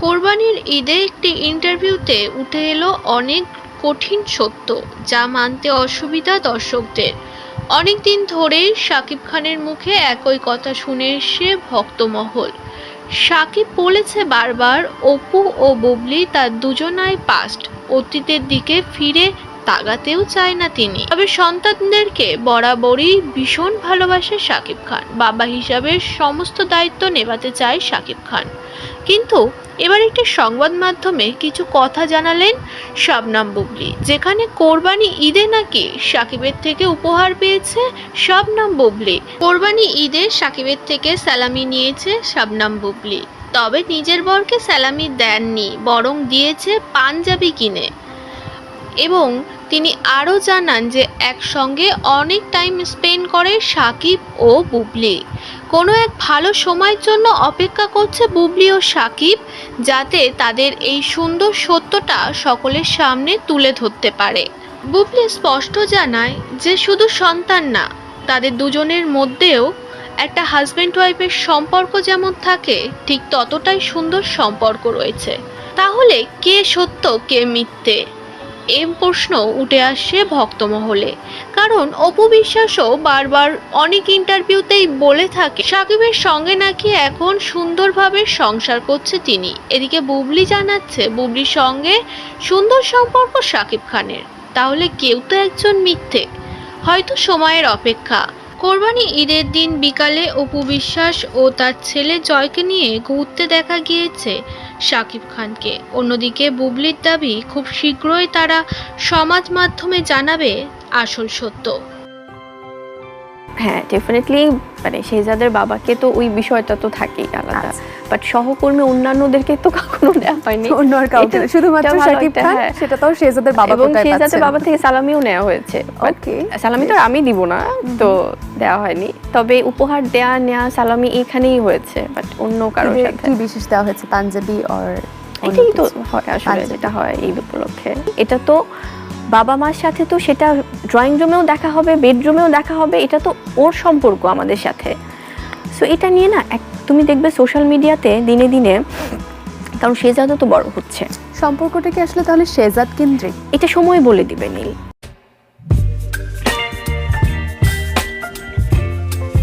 কোরবানির ঈদে একটি ইন্টারভিউতে উঠে এলো অনেক কঠিন সত্য যা মানতে অসুবিধা দর্শকদের। অনেক দিন ধরেই শাকিব খানের মুখে একই কথা শুনে এসে ভক্তমহল। শাকিব বলেছে বারবার, অপু ও বুবলি তার দুজনাই পাস্ট অতীতের দিকে ফিরে তাকাতেও চায় না তিনি। তবে সন্তানদেরকে বরাবরই ভীষণ ভালোবাসে শাকিব খান। বাবা হিসাবে সমস্ত দায়িত্ব নেভাতে চায় শাকিব খান। কিন্তু এবার একটি সংবাদ মাধ্যমে কিছু কথা জানালেন শাবনাম বুবলি, যেখানে কোরবানি ঈদে নাকি সাকিবের থেকে উপহার পেয়েছে শাবনাম বুবলি। কোরবানি ঈদে সাকিবের থেকে স্যালামি নিয়েছে শাবনাম বুবলি। তবে নিজের বরকে স্যালামি দেননি, বরং দিয়েছে পাঞ্জাবি কিনে। এবং তিনি আরও জানান যে একসঙ্গে অনেক টাইম স্পেন্ড করে সাকিব ও বুবলি। কোনো এক ভালো সময়ের জন্য অপেক্ষা করছে বুবলি ও সাকিব, যাতে তাদের এই সুন্দর সত্যটা সকলের সামনে তুলে ধরতে পারে। বুবলি স্পষ্ট জানায় যে শুধু সন্তান না, তাদের দুজনের মধ্যেও একটা হাজব্যান্ড ওয়াইফের সম্পর্ক যেমন থাকে, ঠিক ততটাই সুন্দর সম্পর্ক রয়েছে। তাহলে কে সত্য, কে মিথ্যে? এই প্রশ্ন উঠে আসছে ভক্তমহলে। কারণ অপু বিশ্বাসও বারবার অনেক ইন্টারভিউতেই বলে থাকে, সাকিবের সঙ্গে নাকি এখন সুন্দরভাবে সংসার করছে তিনি। এদিকে বুবলি জানাচ্ছে, বুবলির সঙ্গে সুন্দর সম্পর্ক সাকিব খানের। তাহলে কেউ তো একজন মিথ্যে। হয়তো সময়ের অপেক্ষা। কোরবানি ঈদের দিন বিকালে অপু বিশ্বাস ও তার ছেলে জয়কে নিয়ে ঘুরতে দেখা গিয়েছে। শাকিব খানকে। অন্যদিকে বুবলির দাবি খুব শীঘ্রই তারা সমাজ মাধ্যমে জানাবে আসল সত্য। হ্যাঁ ডেফিনেটলি মানে শেহজাদের বাবাকে তো ওই বিষয়টা তো থাকেই আলাদা। আচ্ছা। বাট সহকর্মী অন্যান্যদেরকে তো কখনো দেওয়া হয়নি। অন্য আর কাউকে শুধুমাত্র শাকিব খান হ্যাঁ। সেটা তাও শেহজাদের বাবা এবং শেহজাদের বাবা থেকে সালামিও নেওয়া হয়েছে। ওকে সালামি তো আমি দিব না তো দেওয়া হয়নি। তবে উপহার দেয়া নেওয়া সালামি এখানেই হয়েছে বাট অন্য কারোর সাথে। কি বিশেষ দেওয়া হয়েছে পাঞ্জাবি আর এটাই তো হয় আসলে যেটা হয় এই উপলক্ষে। এটা তো বাবা মার সাথে তো সেটা ড্রয়িং রুমেও দেখা হবে বেডরুমেও দেখা হবে এটা তো ওর সম্পর্ক আমাদের সাথে। সো এটা নিয়ে না এক তুমি দেখবে সোশ্যাল মিডিয়াতে দিনে দিনে কারণ সেজাদও তো বড় হচ্ছে। সম্পর্কটা কি আসলে তাহলে শেহজাদ কেন্দ্রিক? এটা সময় বলে দিবে নীল।